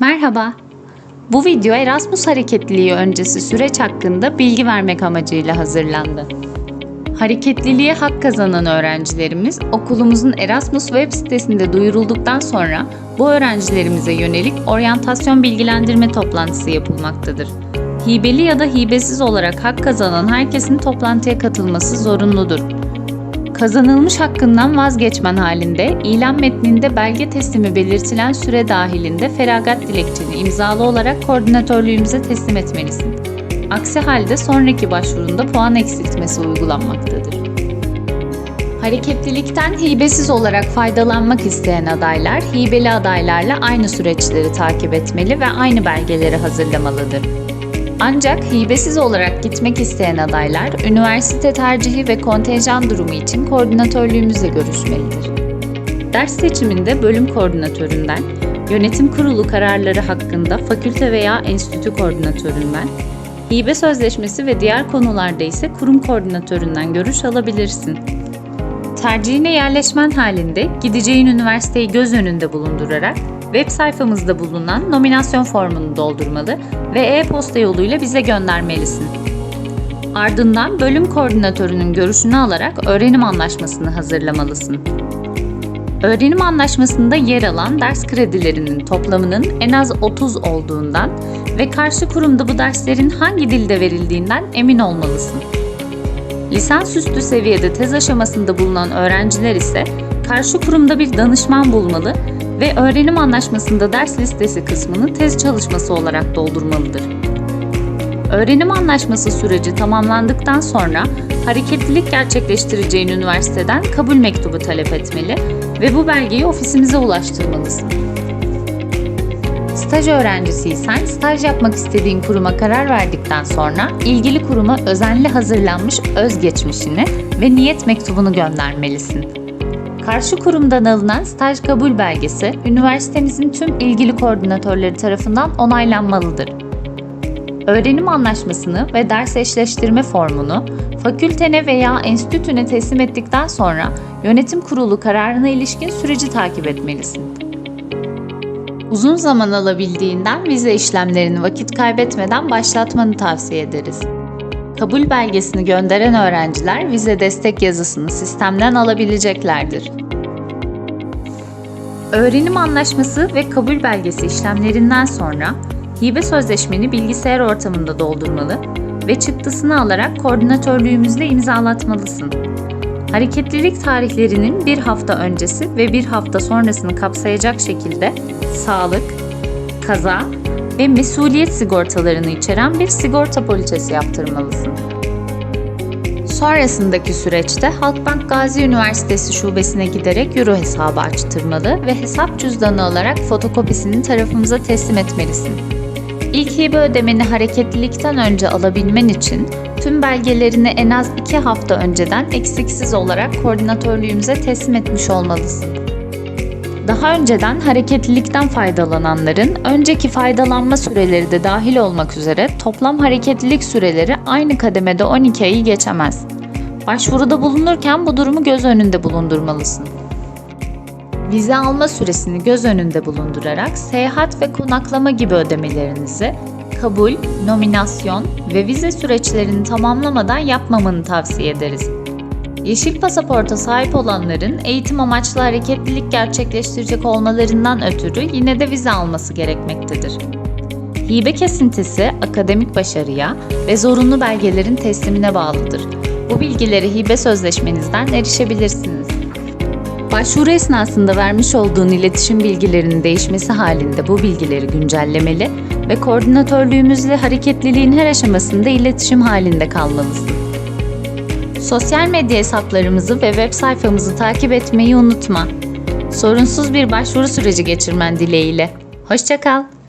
Merhaba. Bu video Erasmus hareketliliği öncesi süreç hakkında bilgi vermek amacıyla hazırlandı. Hareketliliğe hak kazanan öğrencilerimiz okulumuzun Erasmus web sitesinde duyurulduktan sonra bu öğrencilerimize yönelik oryantasyon bilgilendirme toplantısı yapılmaktadır. Hibeli ya da hibesiz olarak hak kazanan herkesin toplantıya katılması zorunludur. Kazanılmış hakkından vazgeçmen halinde ilan metninde belge teslimi belirtilen süre dahilinde feragat dilekçeni imzalı olarak koordinatörlüğümüze teslim etmelisin. Aksi halde sonraki başvurunda puan eksiltmesi uygulanmaktadır. Hareketlilikten hibesiz olarak faydalanmak isteyen adaylar, hibeli adaylarla aynı süreçleri takip etmeli ve aynı belgeleri hazırlamalıdır. Ancak hibesiz olarak gitmek isteyen adaylar, üniversite tercihi ve kontenjan durumu için koordinatörlüğümüzle görüşmelidir. Ders seçiminde bölüm koordinatöründen, yönetim kurulu kararları hakkında fakülte veya enstitü koordinatöründen, hibe sözleşmesi ve diğer konularda ise kurum koordinatöründen görüş alabilirsin. Tercihine yerleşmen halinde gideceğin üniversiteyi göz önünde bulundurarak web sayfamızda bulunan nominasyon formunu doldurmalı ve e-posta yoluyla bize göndermelisin. Ardından bölüm koordinatörünün görüşünü alarak öğrenim anlaşmasını hazırlamalısın. Öğrenim anlaşmasında yer alan ders kredilerinin toplamının en az 30 olduğundan ve karşı kurumda bu derslerin hangi dilde verildiğinden emin olmalısın. Lisansüstü seviyede tez aşamasında bulunan öğrenciler ise karşı kurumda bir danışman bulmalı ve öğrenim anlaşmasında ders listesi kısmını tez çalışması olarak doldurmalıdır. Öğrenim anlaşması süreci tamamlandıktan sonra hareketlilik gerçekleştireceğin üniversiteden kabul mektubu talep etmeli ve bu belgeyi ofisimize ulaştırmalısın. Staj öğrencisiysen staj yapmak istediğin kuruma karar verdikten sonra ilgili kuruma özenli hazırlanmış özgeçmişini ve niyet mektubunu göndermelisin. Karşı kurumdan alınan staj kabul belgesi üniversitemizin tüm ilgili koordinatörleri tarafından onaylanmalıdır. Öğrenim anlaşmasını ve ders eşleştirme formunu fakültene veya enstitüne teslim ettikten sonra yönetim kurulu kararına ilişkin süreci takip etmelisin. Uzun zaman alabildiğinden vize işlemlerini vakit kaybetmeden başlatmanı tavsiye ederiz. Kabul belgesini gönderen öğrenciler vize destek yazısını sistemden alabileceklerdir. Öğrenim anlaşması ve kabul belgesi işlemlerinden sonra hibe sözleşmeni bilgisayar ortamında doldurmalı ve çıktısını alarak koordinatörlüğümüzle imzalatmalısın. Hareketlilik tarihlerinin bir hafta öncesi ve bir hafta sonrasını kapsayacak şekilde sağlık, kaza ve mesuliyet sigortalarını içeren bir sigorta poliçesi yaptırmalısın. Sonrasındaki süreçte Halkbank Gazi Üniversitesi şubesine giderek euro hesabı açtırmalı ve hesap cüzdanı alarak fotokopisini tarafımıza teslim etmelisin. İlk hibe ödemeni hareketlilikten önce alabilmen için tüm belgelerini en az 2 hafta önceden eksiksiz olarak koordinatörlüğümüze teslim etmiş olmalısın. Daha önceden hareketlilikten faydalananların önceki faydalanma süreleri de dahil olmak üzere toplam hareketlilik süreleri aynı kademede 12 ayı geçemez. Başvuruda bulunurken bu durumu göz önünde bulundurmalısın. Vize alma süresini göz önünde bulundurarak seyahat ve konaklama gibi ödemelerinizi kabul, nominasyon ve vize süreçlerini tamamlamadan yapmamanı tavsiye ederiz. Yeşil pasaporta sahip olanların eğitim amaçlı hareketlilik gerçekleştirecek olmalarından ötürü yine de vize alması gerekmektedir. Hibe kesintisi akademik başarıya ve zorunlu belgelerin teslimine bağlıdır. Bu bilgileri hibe sözleşmenizden erişebilirsiniz. Başvuru esnasında vermiş olduğun iletişim bilgilerinin değişmesi halinde bu bilgileri güncellemeli ve koordinatörlüğümüzle hareketliliğin her aşamasında iletişim halinde kalmalısın. Sosyal medya hesaplarımızı ve web sayfamızı takip etmeyi unutma. Sorunsuz bir başvuru süreci geçirmen dileğiyle. Hoşçakal.